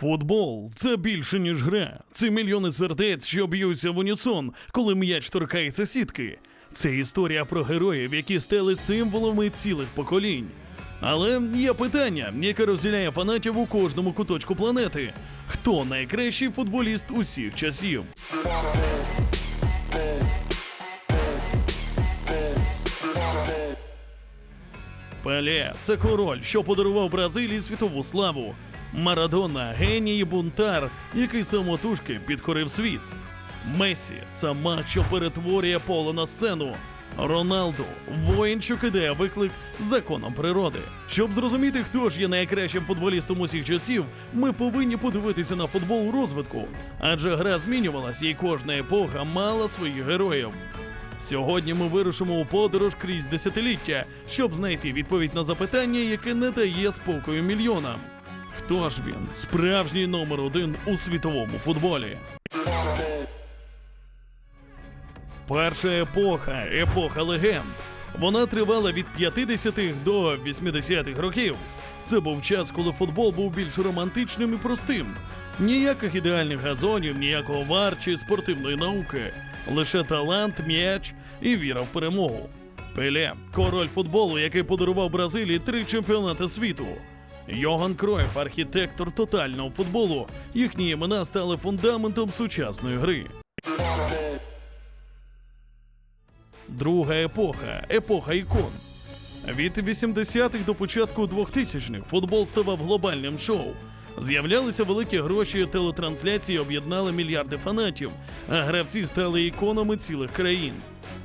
Футбол це більше, ніж гра. Це мільйони сердець, що б'ються в унісон, коли м'яч торкається сітки. Це історія про героїв, які стали символами цілих поколінь. Але є питання, яке розділяє фанатів у кожному куточку планети: хто найкращий футболіст усіх часів? Пеле це король, що подарував Бразилії світову славу. Марадона геній бунтар, який самотужки підкорив світ. Месі це що перетворює поле на сцену. Роналду воїн, що кидає виклик законом природи. Щоб зрозуміти, хто ж є найкращим футболістом усіх часів, ми повинні подивитися на футбол у розвитку, адже гра змінювалася, і кожна епоха мала своїх героїв. Сьогодні ми вирушимо у подорож крізь десятиліття, щоб знайти відповідь на запитання, яке не дає спокою мільйонам. Хто ж він? Справжній номер один у світовому футболі. Перша епоха епоха легенд. Вона тривала від 50-х до 80-х років. Це був час, коли футбол був більш романтичним і простим. Ніяких ідеальних газонів, ніякого вар чи спортивної науки. Лише талант, м'яч і віра в перемогу. Пеле король футболу, який подарував Бразилії три чемпіонати світу. Йоган Кройф, архітектор тотального футболу. Їхні імена стали фундаментом сучасної гри. Друга епоха епоха ікон. Від 80-х до початку 2000-х футбол ставав глобальним шоу. З'являлися великі гроші, телетрансляції об'єднали мільярди фанатів, а гравці стали іконами цілих країн.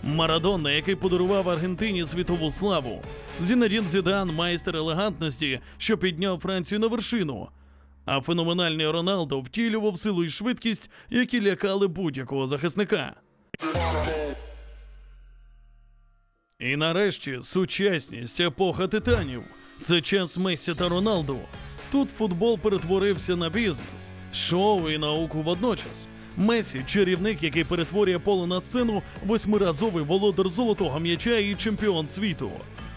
Марадонна, який подарував Аргентині світову славу, Зінедін Зідан, майстер елегантності, що підняв Францію на вершину. А феноменальний Роналдо втілював силу і швидкість, які лякали будь-якого захисника. І нарешті сучасність епоха титанів. Це час Месі та Роналду. Тут футбол перетворився на бізнес, шоу і науку водночас. Месі чарівник, який перетворює поле на сцену, восьмиразовий володар золотого м'яча і чемпіон світу.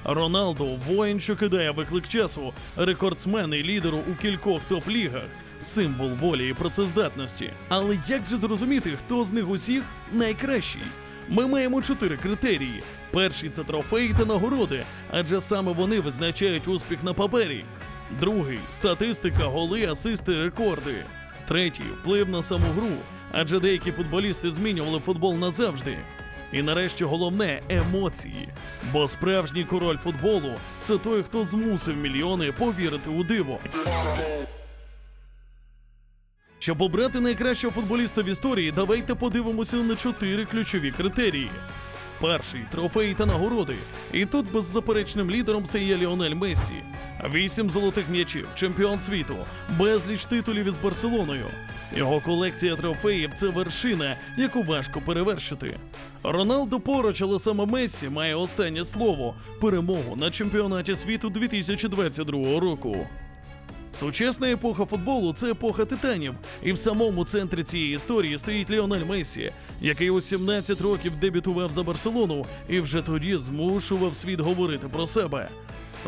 Роналду воїн, що кидає виклик часу, рекордсмен і лідер у кількох топ-лігах, символ волі і працездатності. Але як же зрозуміти, хто з них усіх найкращий? Ми маємо чотири критерії. Перший це трофеї та нагороди, адже саме вони визначають успіх на папері. Другий статистика, голи, асисти, рекорди. Третій вплив на саму гру, адже деякі футболісти змінювали футбол назавжди. І нарешті головне емоції. Бо справжній король футболу це той, хто змусив мільйони повірити у диво. Щоб обрати найкращого футболіста в історії, давайте подивимося на чотири ключові критерії. Перший трофеї та нагороди. І тут беззаперечним лідером стає Ліонель Мессі. Вісім золотих м'ячів, чемпіон світу, безліч титулів із Барселоною. Його колекція трофеїв це вершина, яку важко перевершити. Роналдо поруч, але саме Мессі має останнє слово перемогу на чемпіонаті світу 2022 року. Сучасна епоха футболу це епоха титанів, і в самому центрі цієї історії стоїть Ліонель Месі, який у 17 років дебютував за Барселону і вже тоді змушував світ говорити про себе.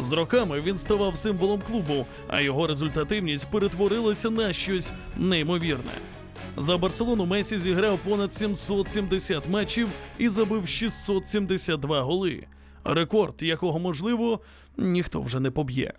З роками він ставав символом клубу, а його результативність перетворилася на щось неймовірне. За Барселону Месі зіграв понад 770 матчів і забив 672 голи. Рекорд, якого можливо ніхто вже не поб'є.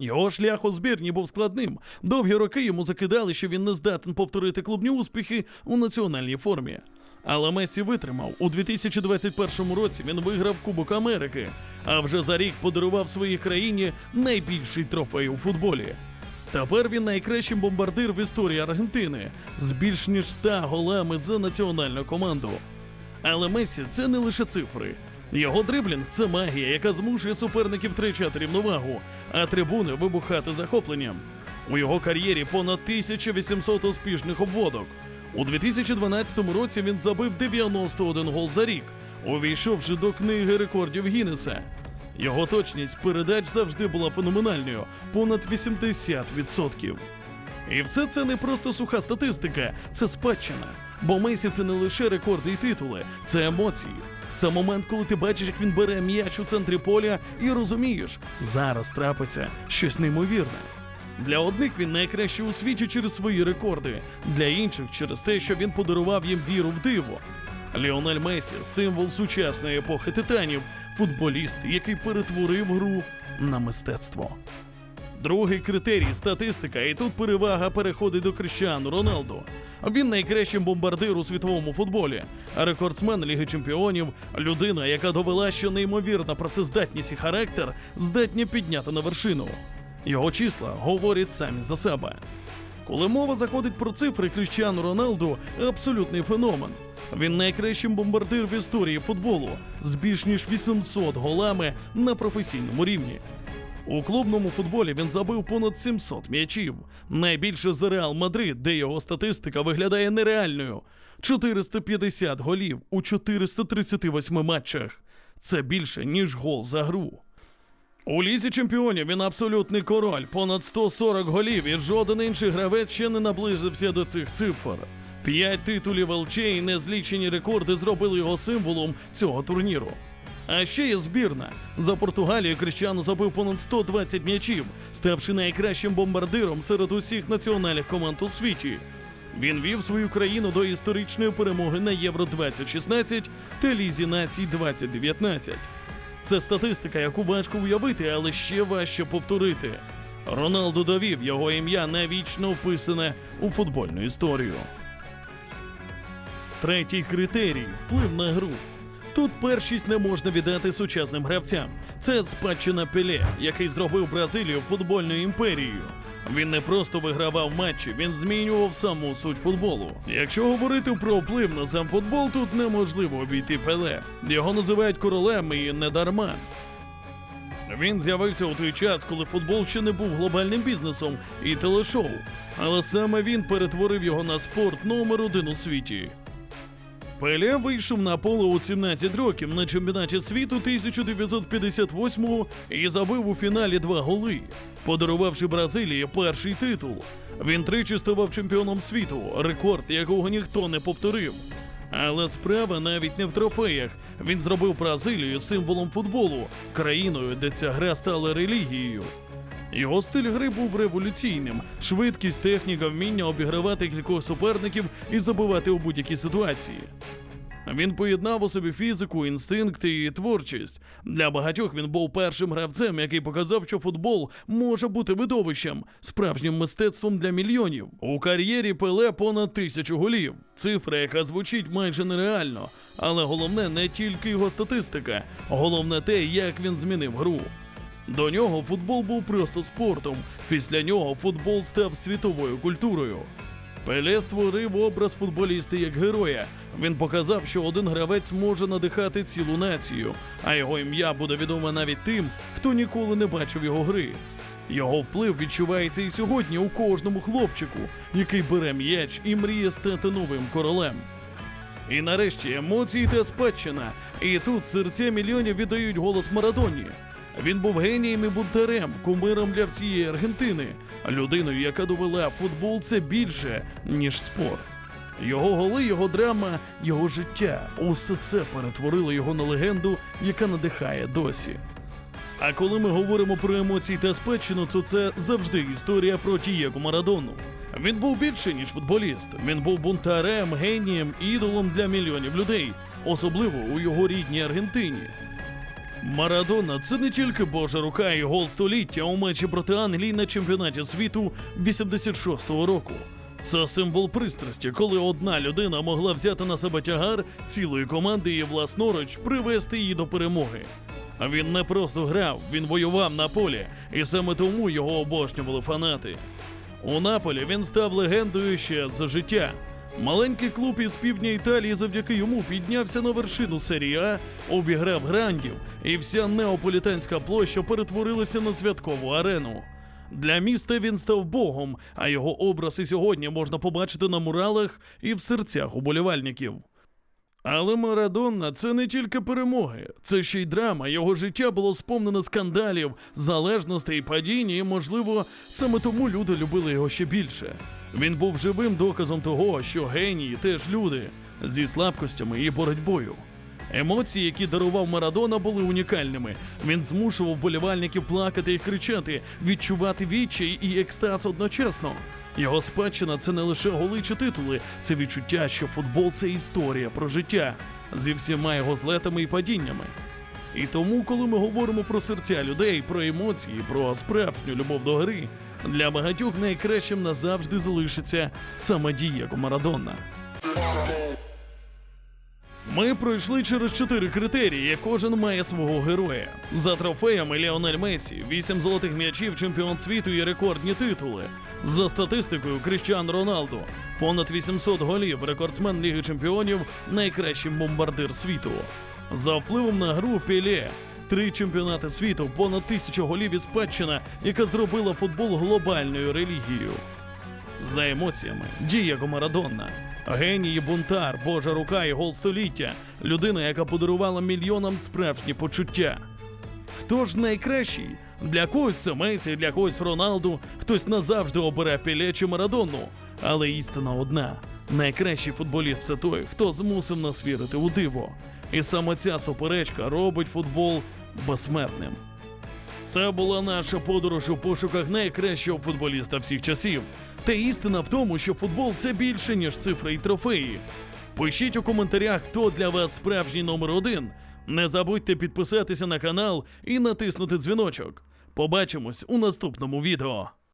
Його шлях у збірні був складним. Довгі роки йому закидали, що він не здатен повторити клубні успіхи у національній формі. Але Месі витримав. У 2021 році він виграв Кубок Америки, а вже за рік подарував своїй країні найбільший трофей у футболі. Тепер він найкращий бомбардир в історії Аргентини з більш ніж 100 голами за національну команду. Але Месі це не лише цифри. Його дриблінг це магія, яка змушує суперників втрачати рівновагу, а трибуни вибухати захопленням. У його кар'єрі понад 1800 успішних обводок. У 2012 році він забив 91 гол за рік, увійшовши до книги рекордів Гіннеса. Його точність передач завжди була феноменальною понад 80%. І все це не просто суха статистика, це спадщина. Бо Месі це не лише рекорди і титули, це емоції. Це момент, коли ти бачиш, як він бере м'яч у центрі поля і розумієш, зараз трапиться щось неймовірне. Для одних він найкращий у світі через свої рекорди, для інших через те, що він подарував їм віру в диво. Ліонель Месі символ сучасної епохи титанів, футболіст, який перетворив гру на мистецтво. Другий критерій статистика, і тут перевага переходить до Кріщану Роналду. Він найкращий бомбардир у світовому футболі, рекордсмен Ліги Чемпіонів, людина, яка довела, що неймовірна працездатність і характер здатні підняти на вершину. Його числа говорять самі за себе. Коли мова заходить про цифри, Кріщану Роналду абсолютний феномен. Він найкращий бомбардир в історії футболу з більш ніж 800 голами на професійному рівні. У клубному футболі він забив понад 700 м'ячів. Найбільше за Реал Мадрид, де його статистика виглядає нереальною. 450 голів у 438 матчах. Це більше, ніж гол за гру. У лізі чемпіонів він абсолютний король, понад 140 голів, і жоден інший гравець ще не наблизився до цих цифр. П'ять титулів ЛЧ і незлічені рекорди зробили його символом цього турніру. А ще є збірна. За Португалію Крищану забив понад 120 м'ячів, ставши найкращим бомбардиром серед усіх національних команд у світі. Він вів свою країну до історичної перемоги на Євро 2016 та Лізі націй 2019. Це статистика, яку важко уявити, але ще важче повторити. Роналду довів його ім'я навічно вписане у футбольну історію. Третій критерій вплив на гру. Тут першість не можна віддати сучасним гравцям. Це спадщина Пеле, який зробив Бразилію футбольною імперією. Він не просто вигравав матчі, він змінював саму суть футболу. Якщо говорити про вплив на сам футбол, тут неможливо обійти Пеле. Його називають королем і не дарма. Він з'явився у той час, коли футбол ще не був глобальним бізнесом і телешоу. Але саме він перетворив його на спорт номер один у світі. Пеле вийшов на поле у 17 років на чемпіонаті світу 1958 і забив у фіналі два голи, подарувавши Бразилії перший титул. Він тричі ставав чемпіоном світу, рекорд якого ніхто не повторив. Але справа навіть не в трофеях. Він зробив Бразилію символом футболу, країною, де ця гра стала релігією. Його стиль гри був революційним: швидкість, техніка, вміння обігравати кількох суперників і забивати у будь-якій ситуації. Він поєднав у собі фізику, інстинкт і творчість. Для багатьох він був першим гравцем, який показав, що футбол може бути видовищем, справжнім мистецтвом для мільйонів. У кар'єрі Пеле понад тисячу голів. Цифра, яка звучить майже нереально. Але головне не тільки його статистика, головне те, як він змінив гру. До нього футбол був просто спортом. Після нього футбол став світовою культурою. Пеле створив образ футболіста як героя. Він показав, що один гравець може надихати цілу націю, а його ім'я буде відоме навіть тим, хто ніколи не бачив його гри. Його вплив відчувається і сьогодні у кожному хлопчику, який бере м'яч і мріє стати новим королем. І нарешті емоції та спадщина. І тут серця мільйонів віддають голос Марадоні. Він був генієм і бунтарем, кумиром для всієї Аргентини, людиною, яка довела футбол це більше, ніж спорт. Його голи, його драма, його життя усе це перетворило його на легенду, яка надихає досі. А коли ми говоримо про емоції та спадщину, то це завжди історія про Тієго Марадону. Він був більше, ніж футболіст. Він був бунтарем, генієм, ідолом для мільйонів людей, особливо у його рідній Аргентині. Марадона це не тільки божа рука і гол століття у матчі проти Англії на чемпіонаті світу 86-го року. Це символ пристрасті, коли одна людина могла взяти на себе тягар цілої команди і власноруч привести її до перемоги. А він не просто грав, він воював на полі, і саме тому його обожнювали фанати. У Наполі він став легендою ще за життя. Маленький клуб із півдня Італії завдяки йому піднявся на вершину серії А, обіграв грандів, і вся неаполітанська площа перетворилася на святкову арену. Для міста він став богом, а його образ і сьогодні можна побачити на муралах і в серцях уболівальників. Але Марадонна це не тільки перемоги, це ще й драма. Його життя було сповнене скандалів, залежностей, падінь, і, можливо, саме тому люди любили його ще більше. Він був живим доказом того, що генії теж люди зі слабкостями і боротьбою. Емоції, які дарував Марадона, були унікальними. Він змушував болівальників плакати і кричати, відчувати відчай і екстаз одночасно. Його спадщина це не лише голи чи титули, це відчуття, що футбол це історія про життя зі всіма його злетами і падіннями. І тому, коли ми говоримо про серця людей, про емоції, про справжню любов до гри, для багатьох найкращим назавжди залишиться саме Дієго Марадона. Ми пройшли через чотири критерії, кожен має свого героя. За трофеями Ліонель Месі, вісім золотих м'ячів, чемпіон світу і рекордні титули. За статистикою Кріщан Роналдо, понад 800 голів, рекордсмен Ліги Чемпіонів, найкращий бомбардир світу. За впливом на гру Пілє, три чемпіонати світу, понад тисячу голів і спадщина, яка зробила футбол глобальною релігією. За емоціями Дієго Марадонна. Геній, бунтар, Божа рука і гол століття. Людина, яка подарувала мільйонам справжні почуття. Хто ж найкращий? Для когось це Месі, для когось Роналду, хтось назавжди обере Пеле чи Марадонну. Але істина одна: найкращий футболіст це той, хто змусив нас вірити у диво. І саме ця суперечка робить футбол безсмертним. Це була наша подорож у пошуках найкращого футболіста всіх часів. Та істина в тому, що футбол це більше, ніж цифри і трофеї. Пишіть у коментарях, хто для вас справжній номер один. Не забудьте підписатися на канал і натиснути дзвіночок. Побачимось у наступному відео.